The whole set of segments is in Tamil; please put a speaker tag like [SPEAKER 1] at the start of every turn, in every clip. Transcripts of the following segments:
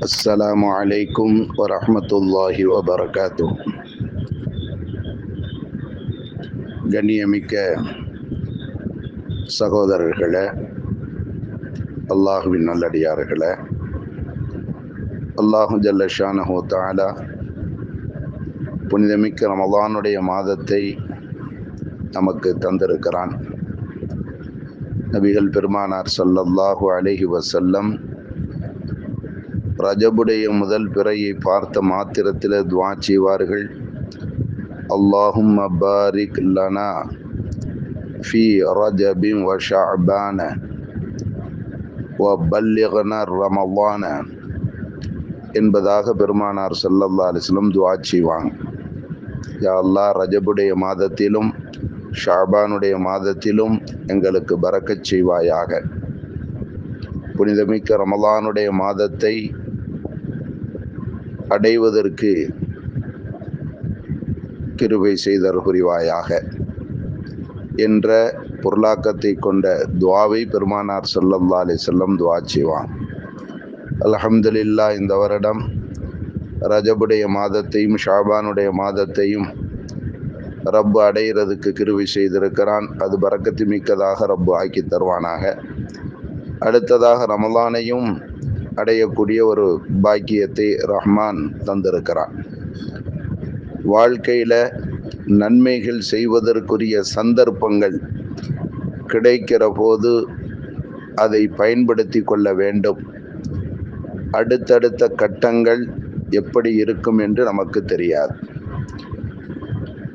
[SPEAKER 1] السلام عليكم ورحمة الله وبركاته கண்ணியமிக்க சகோதரர்களே அல்லாஹுவின் நல்லடியார்களே அல்லாஹு ஜல்லஷானஹோ தாலா புனிதமிக்க ரமலானுடைய மாதத்தை நமக்கு தந்திருக்கிறான் நபிகள் பெருமானார் ஸல்லல்லாஹு அலைஹி வஸல்லம் ரஜபுடைய முதல் பிறையை பார்த்த மாத்திரத்தில் துவா செய்வார்கள். அல்லாஹும் பாரிக் லனா ஃபி ரஜபின் வ ஷாபான வ பல்லிகன ரமவான என்பதாக பெருமானார் ஸல்லல்லாஹு அலிஸ்லம் துவா செய்வாங்க. யா அல்லாஹ் ரஜபுடைய மாதத்திலும் ஷாபானுடைய மாதத்திலும் எங்களுக்கு பறக்கச் செய்வாயாக. புனிதமிக்க ரமலானுடைய மாதத்தை அடைவதற்கு கிருபை செய்தர் புரிவாயாக. என்ற பொருளாக்கத்தை கொண்ட துவாவை பெருமானார் செல்லம்லா அலி செல்லம் துவா செய்வான் அல்ஹம்துலில்லா இந்த வருடம் ரஜபுடைய மாதத்தையும் ஷாபானுடைய மாதத்தையும் ரப்பு அடைகிறதுக்கு கிருவி செய்திருக்கிறான். அது பறக்கத்து மிக்கதாக ரப்பு ஆக்கி தருவானாக. அடுத்ததாக ரமலானையும் அடையக்கூடிய ஒரு பாக்கியத்தை ரஹ்மான் தந்திருக்கிறான். வாழ்க்கையில் நன்மைகள் செய்வதற்குரிய சந்தர்ப்பங்கள் கிடைக்கிற போது அதை பயன்படுத்தி கொள்ள வேண்டும். அடுத்தடுத்த கட்டங்கள் எப்படி இருக்கும் என்று நமக்கு தெரியாது.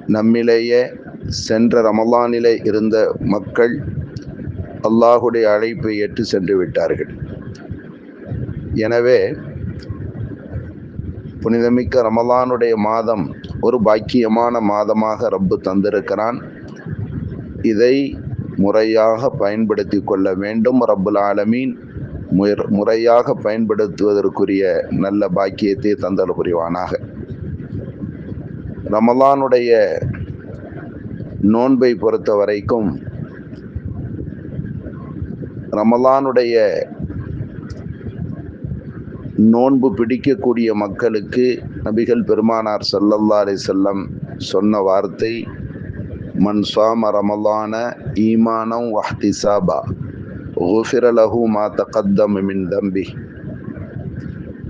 [SPEAKER 1] நம்மிலேயே சென்ற ரமலானிலே இருந்த மக்கள் அல்லாஹுடைய அழைப்பை ஏற்று சென்று விட்டார்கள். எனவே புனிதமிக்க ரமலானுடைய மாதம் ஒரு பாக்கியமான மாதமாக ரப்பு தந்திருக்கிறான். இதை முறையாக பயன்படுத்தி கொள்ள வேண்டும். ரப்புல் ஆலமீன் முறையாக பயன்படுத்துவதற்குரிய நல்ல பாக்கியத்தை தந்தல் புரிவானாக. ரமலானுடைய நோன்பை பொறுத்த வரைக்கும் ரமலானுடைய நோன்பு பிடிக்கக்கூடிய மக்களுக்கு நபிகள் பெருமானார் சல்லல்லா அலி செல்லம் சொன்ன வார்த்தை மன் சுவாம ரமலான ஈமானம் வஹ்திசாபா ஓஃபிரலஹு மா தகத்தம் மின் தம்பி.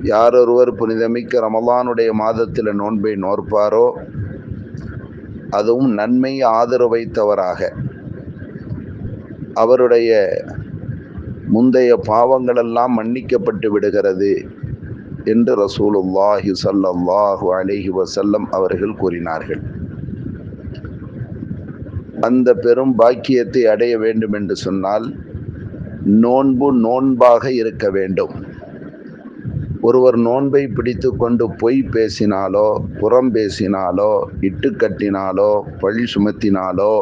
[SPEAKER 1] யாரொருவர் புனிதமிக்க ரமலானுடைய மாதத்தில் நோன்பை நோற்பாரோ அதுவும் நன்மை ஆதரவு வைத்தவராக. அவருடைய முந்தைய பாவங்களெல்லாம் மன்னிக்கப்பட்டு விடுகிறது என்று ரசூலுல்லாஹி சல்லாஹு அலிஹி வசல்லம் அவர்கள் கூறினார்கள். அந்த பெரும் பாக்கியத்தை அடைய வேண்டும் என்று சொன்னால் நோன்பு நோன்பாக இருக்க வேண்டும். ஒருவர் நோன்பை பிடித்து கொண்டு பொய் பேசினாலோ புறம் பேசினாலோ இட்டு கட்டினாலோ பழி சுமத்தினாலோ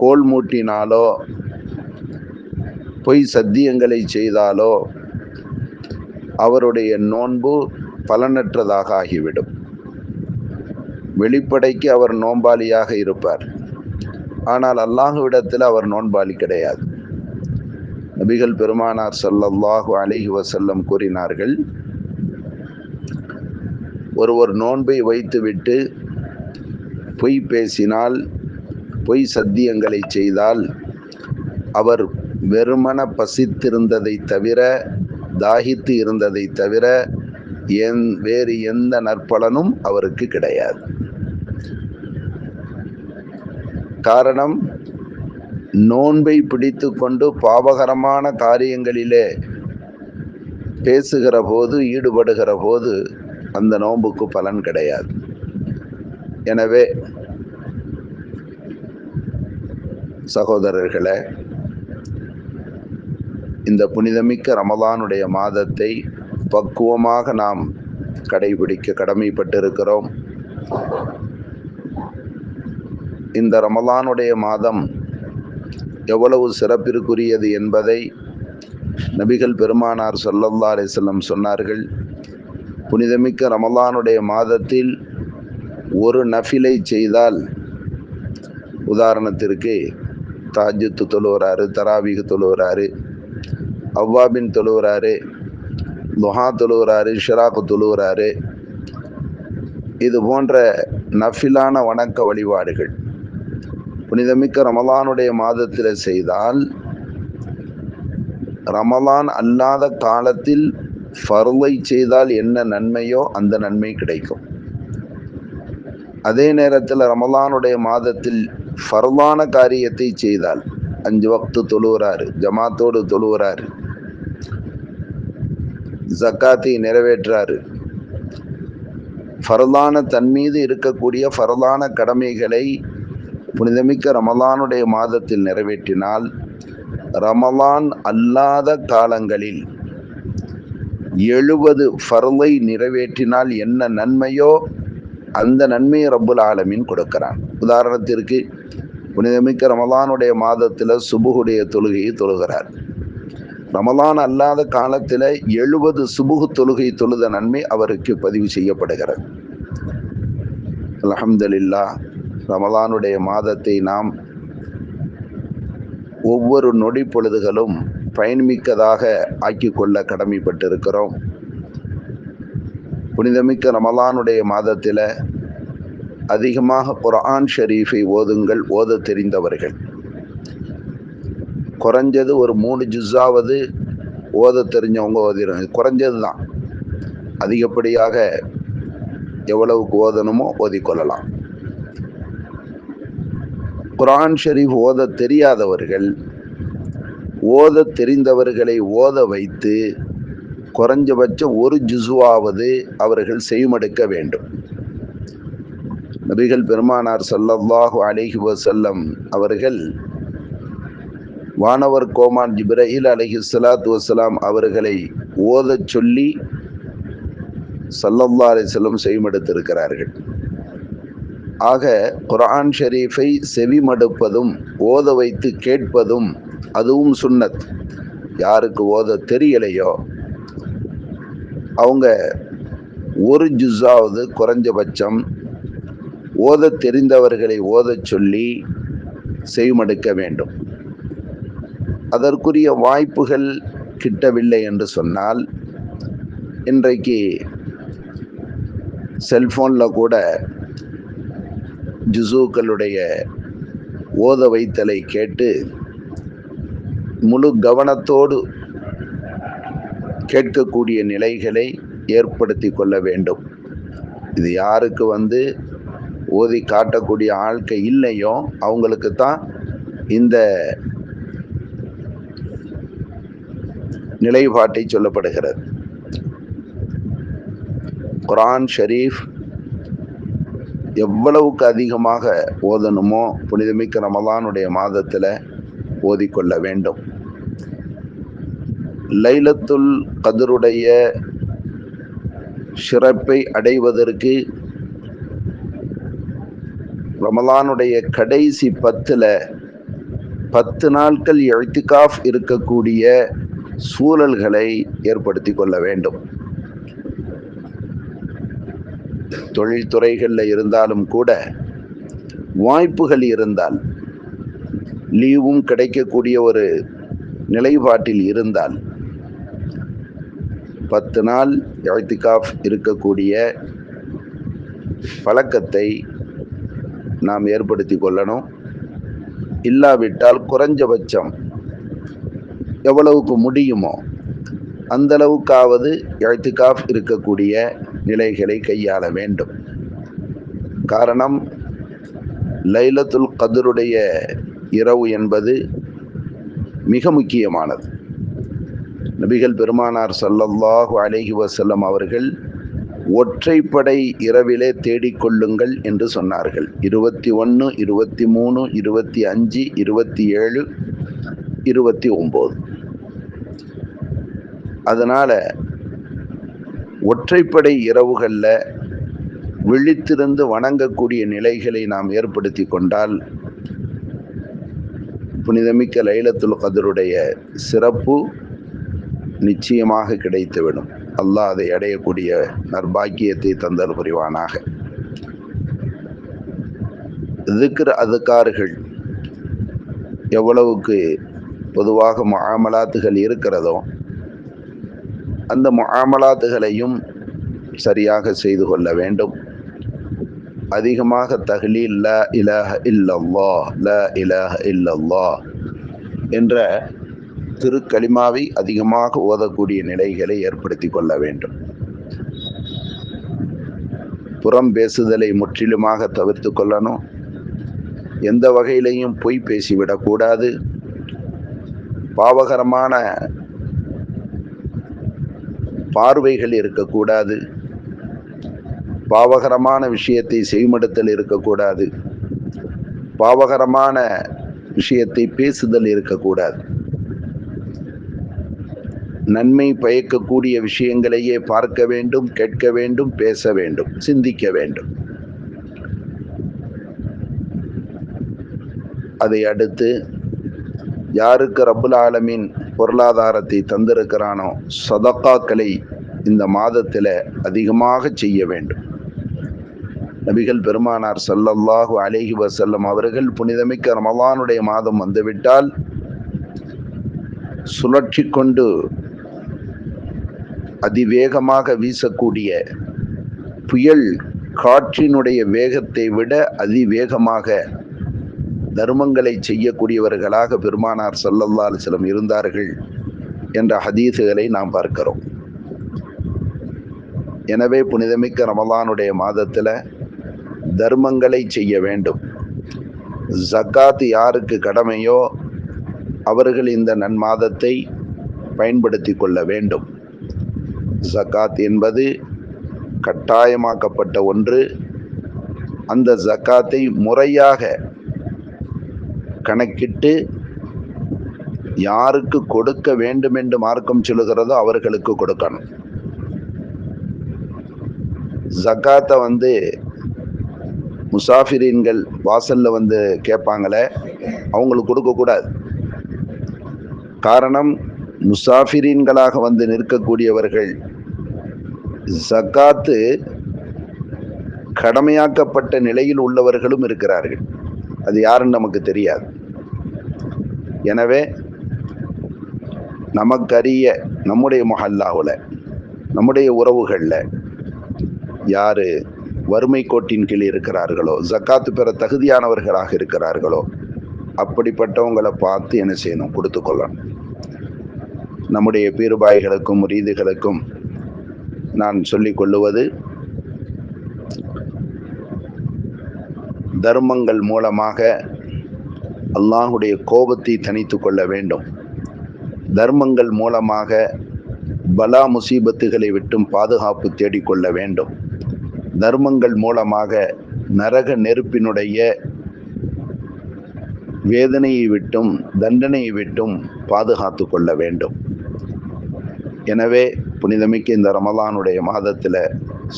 [SPEAKER 1] கோல் மூட்டினாலோ பொய் சத்தியங்களை செய்தாலோ அவருடைய நோன்பு பலனற்றதாக ஆகிவிடும். வெளிப்படைக்கு அவர் நோன்பாளியாக இருப்பார். ஆனால் அல்லாஹுவிடத்தில் அவர் நோன்பாளி கிடையாது. நபிகள் பெருமானார் சல்லல்லாஹு அலிஹி வசல்லம் கூறினார்கள் ஒருவர் நோன்பை வைத்துவிட்டு பொய் பேசினால் பொய் சத்தியங்களை செய்தால் அவர் வெறுமன பசித்திருந்ததை தவிர தாகித்து இருந்ததை தவிர என் வேறு எந்த நற்பலனும் அவருக்கு கிடையாது. காரணம் நோன்பை பிடித்து கொண்டு பாவகரமான காரியங்களிலே பேசுகிற போது ஈடுபடுகிற போது அந்த நோன்புக்கு பலன் கிடையாது. எனவே சகோதரர்களே இந்த புனிதமிக்க ரமலானுடைய மாதத்தை பக்குவமாக நாம் கடைபிடிக்க கடமைப்பட்டிருக்கிறோம். இந்த ரமலானுடைய மாதம் எவ்வளவு சிறப்பிற்குரியது என்பதை நபிகள் பெருமானார் சொல்லல்லா அலிசல்லம் சொன்னார்கள். புனிதமிக்க ரமலானுடைய மாதத்தில் ஒரு நஃபிலை செய்தால் உதாரணத்திற்கு தாஜித்து தொழுகிறாரு தராவிக தொழுகிறாரு அவ்வாபின் தொழுகிறாரு துஹா தொழுகிறாரு ஷிராக்கு தொழுகிறாரு இது போன்ற நஃபிலான வணக்க வழிபாடுகள் புனிதமிக்க ரமலானுடைய மாதத்தில் செய்தால் ரமலான் அல்லாத காலத்தில் ஃபர்லை செய்தால் என்ன நன்மையோ அந்த நன்மை கிடைக்கும். அதே நேரத்தில் ரமலானுடைய மாதத்தில் ஃபர்லான காரியத்தை செய்தால் அஞ்சு வக்து தொழுகிறாரு ஜமாத்தோடு தொழுகிறாரு ஜக்காத்தை நிறைவேற்றாரு. ஃபரலான தன் மீது இருக்கக்கூடிய ஃபரதான கடமைகளை புனிதமிக்க ரமலானுடைய மாதத்தில் நிறைவேற்றினால் ரமலான் அல்லாத காலங்களில் எழுபது ஃபர்லை நிறைவேற்றினால் என்ன நன்மையோ அந்த நன்மையை ரப்புல் ஆலமின் கொடுக்கிறான். உதாரணத்திற்கு புனிதமிக்க ரமலானுடைய மாதத்தில் சுபுகுடைய தொழுகையை தொழுகிறார். ரமலான் அல்லாத காலத்தில் எழுபது சுபுகு தொழுகை தொழுத நன்மை அவருக்கு பதிவு செய்யப்படுகிறது. அலமதுல்லா ரமலானுடைய மாதத்தை நாம் ஒவ்வொரு நொடி பொழுதுகளும் பயன்மிக்கதாக ஆக்கிக்கொள்ள கடமைப்பட்டிருக்கிறோம். புனிதமிக்க ரமலானுடைய மாதத்தில் அதிகமாக குரான் ஷரீஃபை ஓதுங்கள் ஓத தெரிந்தவர்கள். குறைஞ்சது ஒரு மூணு ஜுஸாவது ஓத தெரிஞ்சவங்க ஓதிடும் குறைஞ்சது தான். அதிகப்படியாக எவ்வளவுக்கு ஓதணுமோ ஓதிக்கொள்ளலாம் குரான் ஷரீஃப் ஓத தெரியாதவர்கள் ஓத தெரிந்தவர்களை ஓத வைத்து குறைஞ்சபட்சம் ஒரு ஜுசுவாவது அவர்கள் செய்மடுக்க வேண்டும். நபிகள் பெருமானார் சல்லல்லாஹு அலிஹி வசல்லம் அவர்கள் வானவர் கோமான் ஜிப்ரஹில் அலஹி சலாத்து வசலாம் அவர்களை ஓதச் சொல்லி சல்லல்லா அலிசல்லம் செய்மடுத்திருக்கிறார்கள் ஆக குரான் ஷெரீஃபை செவிமடுப்பதும் ஓத வைத்து கேட்பதும் அதுவும் சுன்னத். யாருக்கு ஓத தெரியலையோ அவங்க ஒரு ஜுஸாவது குறைஞ்சபட்சம் ஓத தெரிந்தவர்களை ஓதச் சொல்லி செய்மடுக்க வேண்டும். அதற்குரிய வாய்ப்புகள் கிட்டவில்லை என்று சொன்னால் இன்றைக்கு செல்ஃபோனில் கூட ஜுசூக்களுடைய ஓத வைத்தலை கேட்டு முழு கவனத்தோடு கேட்கக்கூடிய நிலைகளை ஏற்படுத்தி கொள்ள வேண்டும். இது யாருக்கு வந்து ஓதி காட்டக்கூடிய ஆட்கள் இல்லையோ அவங்களுக்கு தான் இந்த நிலைப்பாட்டை சொல்லப்படுகிறது. குரான் ஷரீஃப் எவ்வளவுக்கு அதிகமாக ஓதணுமோ புனிதமிக்க ரமதானுடைய மாதத்தில் ஓதிக்கொள்ள வேண்டும். லைலத்துல் கதருடைய சிறப்பை அடைவதற்கு ரமலானுடைய கடைசி பத்தில் பத்து நாட்கள் எழுத்திகாஃப் இருக்கக்கூடிய சூழல்களை ஏற்படுத்தி கொள்ள வேண்டும். தொழில்துறைகளில் இருந்தாலும் கூட வாய்ப்புகள் இருந்தால் லீவும் கிடைக்கக்கூடிய ஒரு நிலைப்பாட்டில் இருந்தால் பத்து நாள் எழுத்திகாஃப் இருக்கக்கூடிய பழக்கத்தை நாம் ஏற்படுத்தி கொள்ளணும். இல்லாவிட்டால் குறைஞ்சபட்சம் எவ்வளவுக்கு முடியுமோ அந்த அளவுக்காவது எழுத்துக்காஃப் இருக்கக்கூடிய நிலைகளை கையாள வேண்டும். காரணம் லைலத்துல் கதருடைய இரவு என்பது மிக முக்கியமானது. நபிகள் பெருமானார் சல்லல்லாஹு அலைஹி வசல்லம் அவர்கள் ஒற்றைப்படை இரவிலே தேடிக்கொள்ளுங்கள் என்று சொன்னார்கள். இருபத்தி ஒன்று இருபத்தி மூணு இருபத்தி அஞ்சு இருபத்தி ஏழு இருபத்தி ஒம்பது. அதனால் ஒற்றைப்படை இரவுகளில் விழித்திருந்து வணங்கக்கூடிய நிலைகளை நாம் ஏற்படுத்தி கொண்டால் புனிதமிக்க லைலத்துல் கதருடைய சிறப்பு நிச்சயமாக கிடைத்துவிடும். அல்லாஹ் அதை அடையக்கூடிய நர்பாக்கியத்தை தந்தல் புரிவானாக. இருக்கிற அதுக்காறுகள் எவ்வளவுக்கு பொதுவாக மாமலாத்துகள் இருக்கிறதோ அந்த முகாமலாத்துகளையும் சரியாக செய்து கொள்ள வேண்டும். அதிகமாக தஹ்லீல் ல இலஹ இல்லல்லா ல இலஹ இல்லல்லா என்ற திருக்களிமாவை அதிகமாக ஓதக்கூடிய நிலைகளை ஏற்படுத்தி கொள்ள வேண்டும். புறம் பேசுதலை முற்றிலுமாக தவிர்த்து கொள்ளணும். எந்த வகையிலையும் பொய் பேசிவிடக்கூடாது பாவகரமான பார்வைகள் இருக்கக்கூடாது. பாவகரமான விஷயத்தை செய்மடுத்தல் இருக்கக்கூடாது. பாவகரமான விஷயத்தை பேசுதல் இருக்கக்கூடாது. நன்மை பயக்கக்கூடிய விஷயங்களையே பார்க்க வேண்டும் கேட்க வேண்டும் பேச வேண்டும் சிந்திக்க வேண்டும். அதை அடுத்து யாருக்கு ரபுல் ஆலமின் பொருளாதாரத்தை தந்திருக்கிறானோ சதக்காக்களை இந்த மாதத்தில் அதிகமாக செய்ய வேண்டும். நபிகள் பெருமானார் சல்லல்லாஹு அலேஹி வசல்லம் அவர்கள் புனிதமிக்க ரமலானுடைய மாதம் வந்துவிட்டால் சுழற்றி கொண்டு அதிவேகமாக வீசக்கூடிய புயல் காற்றினுடைய வேகத்தை விட அதிவேகமாக தர்மங்களை செய்யக்கூடியவர்களாக பெருமானார் சல்லல்லா அலிஸ்லம் இருந்தார்கள் என்ற ஹதீசுகளை நாம் பார்க்கிறோம். எனவே புனிதமிக்க ரமலானுடைய மாதத்தில் தர்மங்களை செய்ய வேண்டும். ஜக்காத் யாருக்கு கடமையோ அவர்கள் இந்த நன்மாதத்தை பயன்படுத்தி கொள்ள வேண்டும். ஜக்காத் என்பது கட்டாயமாக்கப்பட்ட ஒன்று. அந்த ஜக்காத்தை முறையாக கணக்கிட்டு யாருக்கு கொடுக்க வேண்டும் என்று மார்க்கம் சொல்லுகிறதோ அவர்களுக்கு கொடுக்கணும். ஜக்காத்தை வந்து முசாஃபிரீன்கள் வாசல்ல வந்து கேட்பாங்களே அவங்களுக்கு கொடுக்கக்கூடாது காரணம் முசாஃபிரீன்களாக வந்து நிற்கக்கூடியவர்கள் ஜக்காத்து கடமையாக்கப்பட்ட நிலையில் உள்ளவர்களும் இருக்கிறார்கள். அது யாருன்னு நமக்கு தெரியாது. எனவே நமக்கறிய நம்முடைய மொஹல்லாவில் நம்முடைய உறவுகளில் யார் வறுமை கோட்டின் கீழ் இருக்கிறார்களோ ஜக்காத்து பெற தகுதியானவர்களாக இருக்கிறார்களோ அப்படிப்பட்டவங்களை பார்த்து என்ன செய்யணும்? கொடுத்து கொள்ளணும். நம்முடைய பீருபாய்களுக்கும் ரீதிகளுக்கும் நான் சொல்லிக் கொள்ளுவது தர்மங்கள் மூலமாக அல்லாஹுடைய கோபத்தை தனித்து கொள்ள வேண்டும். தர்மங்கள் மூலமாக பலா முசீபத்துகளை விட்டும் பாதுகாப்பு தேடிக்கொள்ள வேண்டும். தர்மங்கள் மூலமாக நரக நெருப்பினுடைய வேதனையை விட்டும் தண்டனையை விட்டும் பாதுகாத்து கொள்ள வேண்டும். எனவே புனிதமிக்க இந்த ரமலானுடைய மாதத்தில்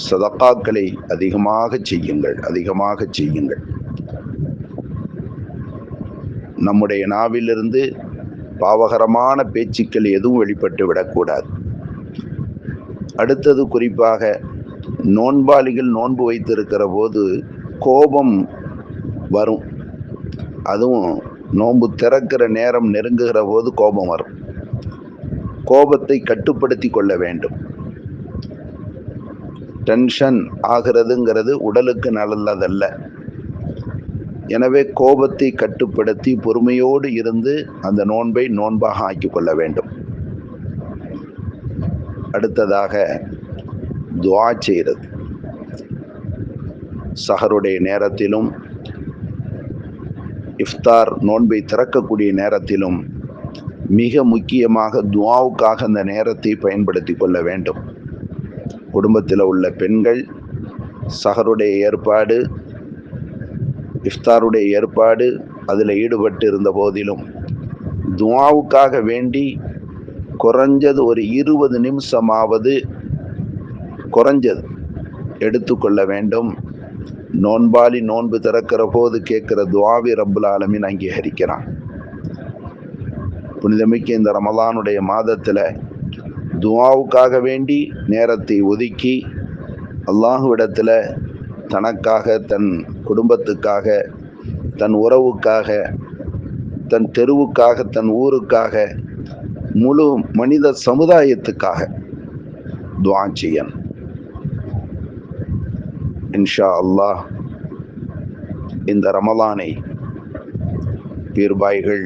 [SPEAKER 1] சதக்காக்களை அதிகமாக செய்யுங்கள் அதிகமாக செய்யுங்கள். நம்முடைய நாவிலிருந்து பாவகரமான பேச்சுக்கள் எதுவும் வெளிப்பட்டு விடக்கூடாது. அடுத்தது குறிப்பாக நோன்பாளிகள் நோன்பு வைத்திருக்கிற போது கோபம் வரும். அதுவும் நோன்பு திறக்கிற நேரம் நெருங்குகிற போது கோபம் வரும். கோபத்தை கட்டுப்படுத்தி கொள்ள வேண்டும். டென்ஷன் ஆகிறதுங்கிறது உடலுக்கு நல்லதல்ல. எனவே கோபத்தை கட்டுப்படுத்தி பொறுமையோடு இருந்து அந்த நோன்பை நோன்பாக ஆக்கிக் கொள்ள வேண்டும். அடுத்ததாக துவா செய்கிறது. சஹருடைய நேரத்திலும் இஃப்தார் நோன்பை திறக்கக்கூடிய நேரத்திலும் மிக முக்கியமாக துவாவுக்காக அந்த நேரத்தை பயன்படுத்தி கொள்ள வேண்டும். குடும்பத்தில் உள்ள பெண்கள் சஹருடைய ஏற்பாடு இஃப்தாருடைய ஏற்பாடு அதில் ஈடுபட்டு இருந்த போதிலும் துவாவுக்காக வேண்டி குறைஞ்சது ஒரு இருபது நிமிஷமாவது குறைஞ்சது எடுத்துக்கொள்ள வேண்டும். நோன்பாளி நோன்பு திறக்கிற போது கேட்கிற துவாவி ரப்புல் ஆலமின் அங்கீகரிக்கிறான். புனிதமிக்க இந்த ரமலானுடைய மாதத்தில் துவாவுக்காக வேண்டி நேரத்தை ஒதுக்கி அல்லாஹுவிடத்தில் தனக்காக தன் குடும்பத்துக்காக தன் உறவுக்காக தன் தெருவுக்காக தன் ஊருக்காக முழு மனித சமுதாயத்துக்காக துவா இன்ஷா அல்லாஹ் இந்த ரமலானை பீர்பாய்கள்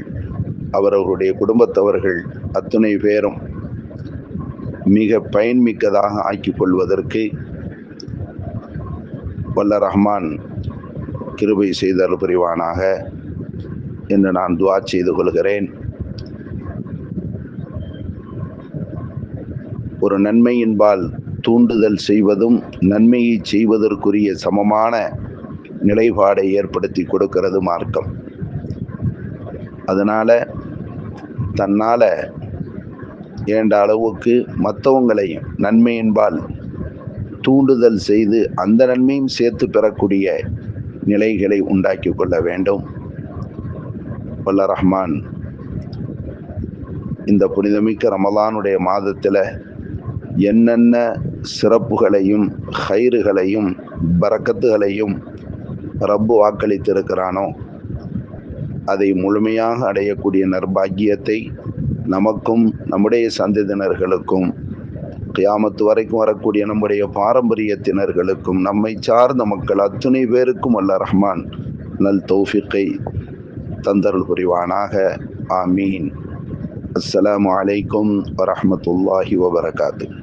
[SPEAKER 1] அவரவருடைய குடும்பத்தவர்கள் அத்துணை பேரும் மிக பயன்மிக்கதாக ஆக்கிக் கொள்வதற்கு வல்ல ரஹ்மான் கிருபை செய்தல் புரிவானாக என்று நான் துவா செய்து கொள்கிறேன். ஒரு நன்மையின்பால் தூண்டுதல் செய்வதும் நன்மையை செய்வதற்குரிய சமமான நிலைப்பாடை ஏற்படுத்தி கொடுக்கிறது மார்க்கம். அதனால் தன்னால் ஏண்ட அளவுக்கு மற்றவங்களையும் நன்மையின்பால் தூண்டுதல் செய்து அந்த நன்மையும் சேர்த்து பெறக்கூடிய நிலைகளை உண்டாக்கி கொள்ள வேண்டும். வல்ல ரஹ்மான் இந்த புனிதமிக்க ரமலானுடைய மாதத்தில் என்னென்ன சிறப்புகளையும் ஹைறுகளையும் பறக்கத்துகளையும் ரப்பு வாக்களித்திருக்கிறானோ அதை முழுமையாக அடையக்கூடிய நர்பாகியத்தை நமக்கும் நம்முடைய சந்ததியினர்களுக்கும் கியாமத்து வரைக்கும் வரக்கூடிய நம்முடைய பாரம்பரியத்தினர்களுக்கும் நம்மை சார்ந்த மக்கள் அத்துணை பேருக்கும் அல்ல ரஹ்மான் நல் தௌஃபிக்கை தந்தருள் புரிவானாக. ஆமீன். அஸ்ஸலாமு அலைக்கும் வரமத்துல்லாஹி வபரகாத்து.